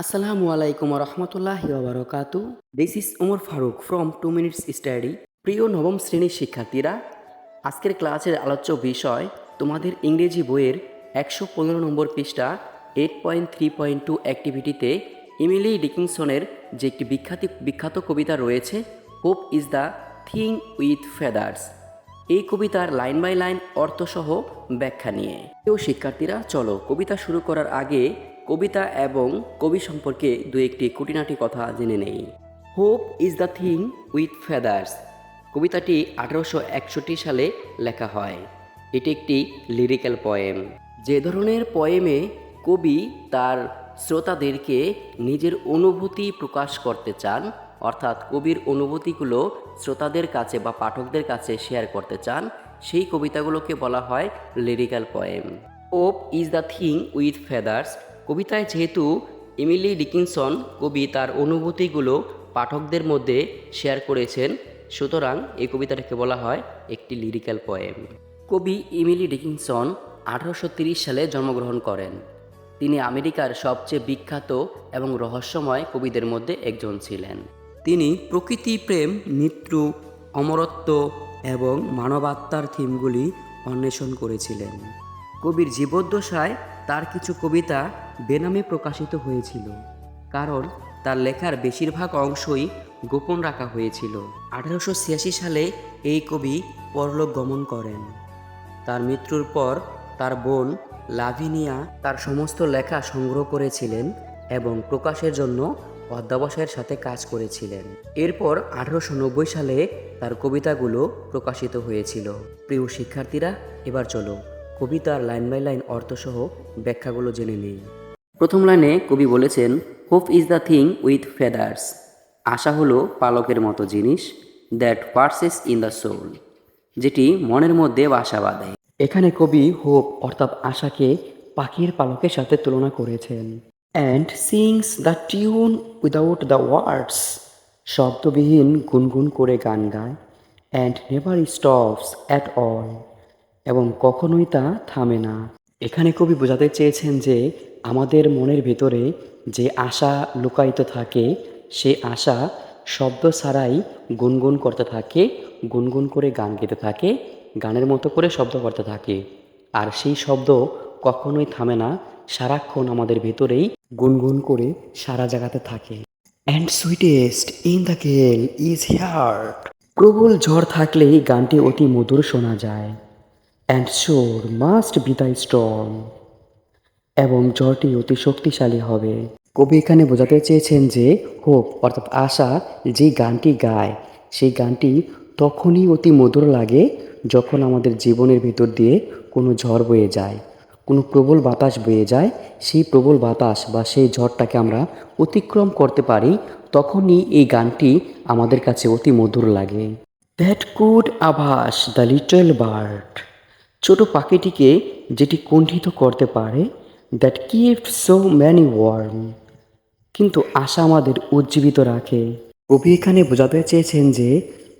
Assalamu আলাইকুম warahmatullahi wabarakatuh. This is Umar Farooq from 2 minutes study. প্রিয় নবম শ্রেণির শিক্ষার্থীরা, আজকের ক্লাসের আলোচ্য বিষয় তোমাদের ইংরেজি বইয়ের একশো পনেরো নম্বর পৃষ্ঠা eight point three point two অ্যাক্টিভিটিতে Emily ডিকিংসনের যে একটি বিখ্যাত বিখ্যাত কবিতা রয়েছে hope is the thing with feathers এই কবিতার লাইন বাই লাইন অর্থসহ ব্যাখ্যা নিয়ে কেউ শিক্ষার্থীরা, চলো কবিতা শুরু করার আগে কবিতা এবং কবি সম্পর্কে দু একটি খুঁটিনাটি কথা জেনে নেই। Hope is the thing with feathers কবিতাটি আঠারোশো একষট্টি সালে লেখা হয়। এটি একটি লিরিক্যাল পয়েম যে ধরনের পয়েমে কবি তার শ্রোতাদেরকে নিজের অনুভূতি প্রকাশ করতে চান, অর্থাৎ কবির অনুভূতিগুলো শ্রোতাদের কাছে বা পাঠকদের কাছে শেয়ার করতে চান, সেই কবিতাগুলোকে বলা হয় lyrical poem hope is the thing with feathers কবিতায় যেহেতু এমিলি ডিকিনসন কবি তার অনুভূতিগুলো পাঠকদের মধ্যে শেয়ার করেছেন, সুতরাং এই কবিতাটাকে বলা হয় একটি লিরিক্যাল পয়েম। কবি ইমিলি ডিকিনসন আঠারোশো সালে জন্মগ্রহণ করেন। তিনি আমেরিকার সবচেয়ে বিখ্যাত এবং রহস্যময় কবিদের মধ্যে একজন ছিলেন। তিনি প্রকৃতি, প্রেম মৃত্যু অমরত্ব এবং মানবাত্মার থিমগুলি অন্বেষণ করেছিলেন। কবির জীবদ্দশায় তার কিছু কবিতা বেনামে প্রকাশিত হয়েছিল, কারণ তার লেখার বেশিরভাগ অংশই গোপন রাখা হয়েছিল। আঠারোশো ছিয়াশি সালে এই কবি পরলোক গমন করেন। তার মৃত্যুর পর তার বোন লাভিনিয়া তার সমস্ত লেখা সংগ্রহ করেছিলেন এবং প্রকাশের জন্য অধ্যাবসায়ের সাথে কাজ করেছিলেন। এরপর আঠারোশো নব্বই সালে তার কবিতাগুলো প্রকাশিত হয়েছিল। প্রিয় শিক্ষার্থীরা, এবার চলো কবিতার লাইন বাই লাইন অর্থসহ ব্যাখ্যাগুলো জেনে নিই। প্রথম লাইনে কবি বলেছেন hope is the thing with feathers আশা হলো পালকের মতো জিনিস that perches in the soul যেটি মনের মধ্যে বাসা বাঁধে। এখানে কবি হোপ অর্থাৎ আশাকে পাখির পালকের সাথে তুলনা করেছেন and sings the tune without the words শব্দবিহীন গুনগুন করে গান গায় and never stops at all এবং কখনোই তা থামে না। এখানে কবি বোঝাতে চেয়েছেন যে, আমাদের মনের ভেতরে যে আশা লুকায়িত থাকে, সে আশা শব্দ ছাড়াই গুনগুন করতে থাকে, গুনগুন করে গান গেতে থাকে, গানের মতো করে শব্দ করতে থাকে। আর সেই শব্দ কখনোই থামে না, সারাক্ষণ আমাদের ভেতরেই গুনগুন করে সারা জায়গাতে থাকে। And sweetest in the gale is heard প্রবল ঝড় থাকলেই গানটি অতি মধুর শোনা যায়। অ্যান্ড শোর মাস্ট বি দ্য স্ট্রং এবং জ্বরটি অতি শক্তিশালী হবে। কবি এখানে বোঝাতে চেয়েছেন যে হোপ অর্থাৎ আশা যে গানটি গায়, সেই গানটি তখনই অতি মধুর লাগে যখন আমাদের জীবনের ভিতর দিয়ে কোনো ঝড় বয়ে যায়, কোনো প্রবল বাতাস বয়ে যায়। সেই প্রবল বাতাস বা সেই ঝড়টাকে আমরা অতিক্রম করতে পারি, তখনই এই গানটি আমাদের কাছে অতি মধুর লাগে। That could abash the little bird ছোট পাখিটিকে যেটি কুণ্ঠিত করতে পারে that kept so many warm কিন্তু আশা আমাদের উজ্জীবিত রাখে। কবি এখানে বোঝাতে চেয়েছেন যে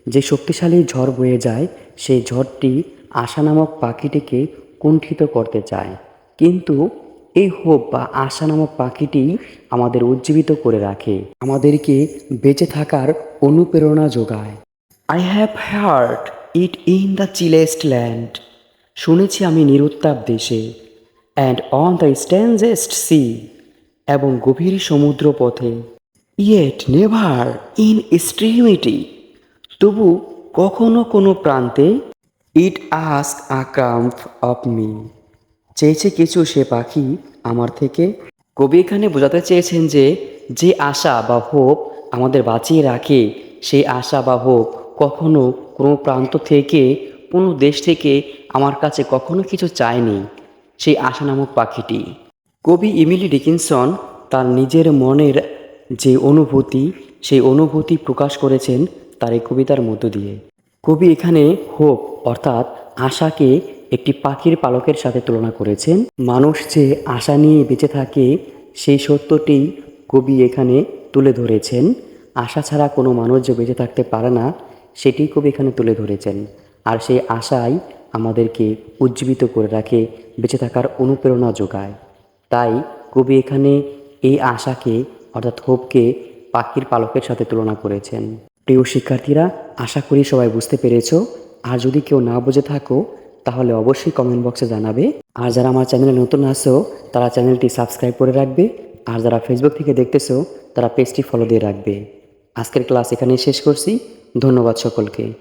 যে শক্তিশালী ঝড় বয়ে যায়, সেই ঝড়টি আশা নামক পাখিটিকে কুণ্ঠিত করতে চায়। কিন্তু এই হোপ বা আশা নামক পাখিটি আমাদের উজ্জীবিত করে রাখে, আমাদেরকে বেঁচে থাকার অনুপ্রেরণা যোগায়। I have heard it in the chillest land শুনেছি আমি নিরুত্তাপ দেশে and on the strangest sea এবং গভীর সমুদ্র পথে ইয়েট নেভার ইন স্ট্রিমিটি তবু কখনো কোনো প্রান্তে it asked a crumb of me চেয়েছে কিছু সে পাখি আমার থেকে। কবি এখানে বোঝাতে চেয়েছেন যে যে আশা বা হোপ আমাদের বাঁচিয়ে রাখে, সেই আশা বা হোপ কখনো কোনো প্রান্ত থেকে, কোনো দেশ থেকে আমার কাছে কখনো কিছু চায়নি, সেই আশা নামক পাখিটি। কবি ইমিলি ডিকিনসন তার নিজের মনের যে অনুভূতি, সেই অনুভূতি প্রকাশ করেছেন তার এই কবিতার মধ্য দিয়ে। কবি এখানে হোপ অর্থাৎ আশাকে একটি পাখির পালকের সাথে তুলনা করেছেন। মানুষ যে আশা নিয়ে বেঁচে থাকে, সেই সত্যটি কবি এখানে তুলে ধরেছেন। আশা ছাড়া কোনো মানুষ যে বেঁচে থাকতে পারে না, সেটি কবি এখানে তুলে ধরেছেন। আর সেই আশাই আমাদেরকে উজ্জীবিত করে রাখে, বেঁচে থাকার অনুপ্রেরণা যোগায়। তাই কবি এখানে এই আশাকে, অর্থাৎ হোপকে পাখির পালকের সাথে তুলনা করেছেন। প্রিয় শিক্ষার্থীরা, আশা করি সবাই বুঝতে পেরেছ। আর যদি কেউ না বুঝে থাকো, তাহলে অবশ্যই কমেন্ট বক্সে জানাবে। আর যারা আমার চ্যানেলে নতুন আসো তারা চ্যানেলটি সাবস্ক্রাইব করে রাখবে। আর যারা ফেসবুক থেকে দেখতেছো, তারা পেজটি ফলো দিয়ে রাখবে। আজকের ক্লাস এখানেই শেষ করছি। ধন্যবাদ সকলকে।